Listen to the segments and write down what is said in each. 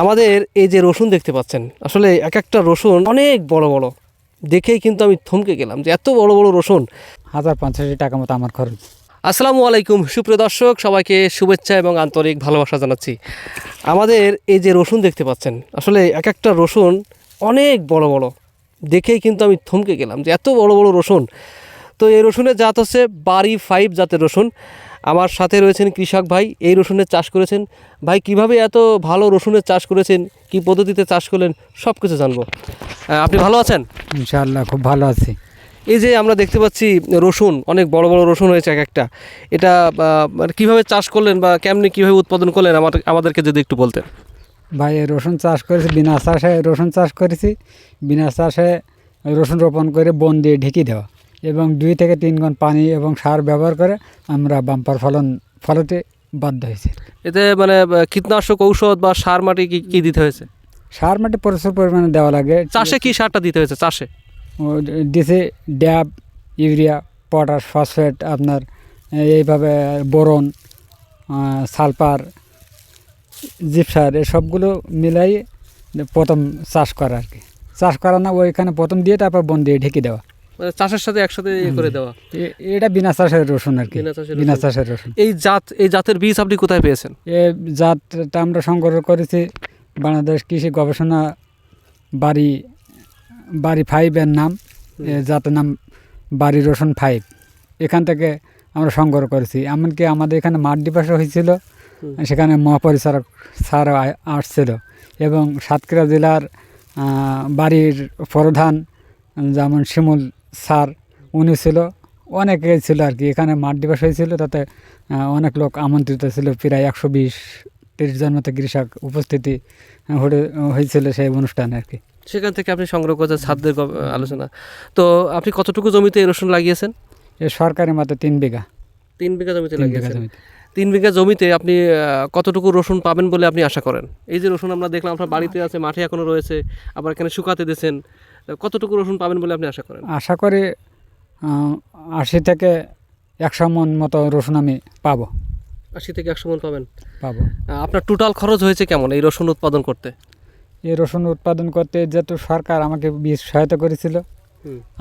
আমাদের এই যে রসুন দেখতে পাচ্ছেন আসলে এক একটা রসুন অনেক বড় বড়। দেখেই কিন্তু আমি থমকে গেলাম যে এত বড় বড় রসুন। হাজার পঞ্চাশি টাকা মতো আমার খরচ। আসসালামু আলাইকুম সুপ্রিয় দর্শক সবাইকে শুভেচ্ছা এবং আন্তরিক ভালোবাসা জানাচ্ছি। আমাদের এই যে রসুন দেখতে পাচ্ছেন আসলে এক একটা রসুন অনেক বড় বড়। দেখেই কিন্তু আমি থমকে গেলাম যে এত বড় বড় রসুন। তো এই রসুনের জাত হচ্ছে বাড়ি ফাইভ জাতের রসুন। আমার সাথে রয়েছেন কৃষক ভাই এই রসুনের চাষ করেছেন। ভাই কীভাবে এত ভালো রসুনের চাষ করেছেন? কি পদ্ধতিতে চাষ করলেন? সব কিছু জানব আপনি ভালো আছেন? ইনশাআল্লাহ খুব ভালো আছি। এই যে আমরা দেখতে পাচ্ছি রসুন অনেক বড় বড় রসুন হয়েছে এক একটা। এটা মানে কীভাবে চাষ করলেন বা কেমনি কীভাবে উৎপাদন করলেন? আমার আমাদেরকে যদি একটু বলতেন। ভাই এই রসুন চাষ করেছি বিনা চাষে রসুন চাষ করেছি। বিনা চাষে রসুন রোপণ করে বন দিয়ে ঢেকে দেওয়া। এবং দুই থেকে তিন গুণ পানি এবং সার ব্যবহার করে আমরা বাম্পার ফলন ফলতে বাধ্য হয়েছি। এতে মানে কীটনাশক ঔষধ বা সার মাটি কি কী দিতে হয়েছে? সার মাটি প্রচুর পরিমাণে দেওয়া লাগে। চাষে কি সারটা দিতে হয়েছে চাষে? দিছে ড্যাব ইউরিয়া পটাশ ফসফেট আপনার এইভাবে বোরন সালফার জিপসার এসবগুলো মিলাই প্রথম চাষ করা আর কি। চাষ করা না ওইখানে প্রথম দিয়ে তারপর বন দিয়ে ঢেকে দেওয়া। চাষের সাথে একসাথে ইয়ে করে দেওয়া। এটা বিনা চাষের রসুন আর কি। বিনা চাষের রসুন। এই জাত এই জাতের বীজ আপনি কোথায় পেয়েছেন? এ জাতটা আমরা সংগ্রহ করেছি বাংলাদেশ কৃষি গবেষণা বাড়ি বাড়ি ফাইভের নাম। জাতের নাম বাড়ি রসুন ফাইভ এখান থেকে আমরা সংগ্রহ করেছি। এমনকি আমাদের এখানে মাঠ দিবস হয়েছিল সেখানে মহাপরিচারক স্যার আসছিল। এবং সাতক্ষীরা জেলার বাড়ির প্রধান যেমন শিমুল স্যার উনি ছিল অনেকে ছিল আর কি এখানে মাঠ দিবস হয়েছিল তাতে অনেক লোক আমন্ত্রিত ছিল প্রায় একশো বিশ তিরিশ জন মতো কৃষক উপস্থিতি হয়ে- হয়েছিল সেই অনুষ্ঠানে আর কি। সেখান থেকে আপনি সংগ্রহ করেছেন ছাদের আলোচনা। তো আপনি কতটুকু জমিতে এই রসুন লাগিয়েছেন? এ সরকারি মতো তিন বিঘা। তিন বিঘা জমিতে লাগিয়েছেন। জমিতে। তিন বিঘা জমিতে আপনি কতটুকু রসুন পাবেন বলে আপনি আশা করেন? এই যে রসুন আমরা দেখলাম আপনার বাড়িতে আছে মাঠে এখনও রয়েছে আবার এখানে শুকাতে দিয়েছেন। কতটুকু রসুন পাবেন বলে আপনি আশা করেন? আশা করি আশি থেকে একশো মন মতো রসুন আমি পাবো। আশি থেকে একশো মন পাবেন? পাবো। আপনার টোটাল খরচ হয়েছে কেমন এই রসুন উৎপাদন করতে? এই রসুন উৎপাদন করতে যেহেতু সরকার আমাকে বীজ সহায়তা করেছিল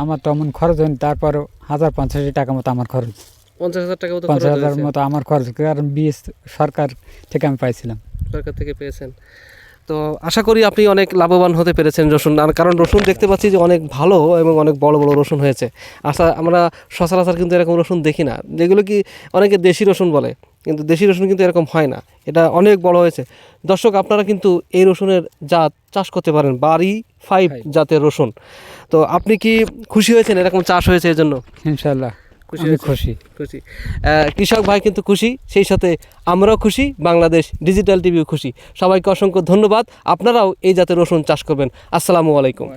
আমার তেমন খরচ হয়নি তারপরও হাজার পঞ্চাশ টাকা মতো আমার খরচ। পঞ্চাশ হাজার টাকা মতো পঞ্চাশ হাজার মতো আমার খরচ কারণ বীজ সরকার থেকে আমি পাইছিলাম। সরকার থেকে পেয়েছেন। তো আশা করি আপনি অনেক লাভবান হতে পেরেছেন রসুন। আর কারণ রসুন দেখতে পাচ্ছি যে অনেক ভালো এবং অনেক বড় বড় রসুন হয়েছে। আশা আমরা সচরাচর কিন্তু এরকম রসুন দেখি না। যেগুলো কি অনেকে দেশি রসুন বলে কিন্তু দেশি রসুন কিন্তু এরকম হয় না। এটা অনেক বড় হয়েছে। দর্শক আপনারা কিন্তু এই রসুনের জাত চাষ করতে পারেন। বাড়ি ফাইভ জাতের রসুন। তো আপনি কি খুশি হয়েছেন এরকম চাষ হয়েছে এই জন্য ইনশাল্লাহ খুশি খুশি। খুশি। আহ, কৃষক ভাই কিন্তু খুশি সেই সাথে আমরাও খুশি বাংলাদেশ ডিজিটাল টিভিও খুশি। সবাইকে অসংখ্য ধন্যবাদ। আপনারাও এই জাতের রসুন চাষ করবেন। আসসালামু আলাইকুম।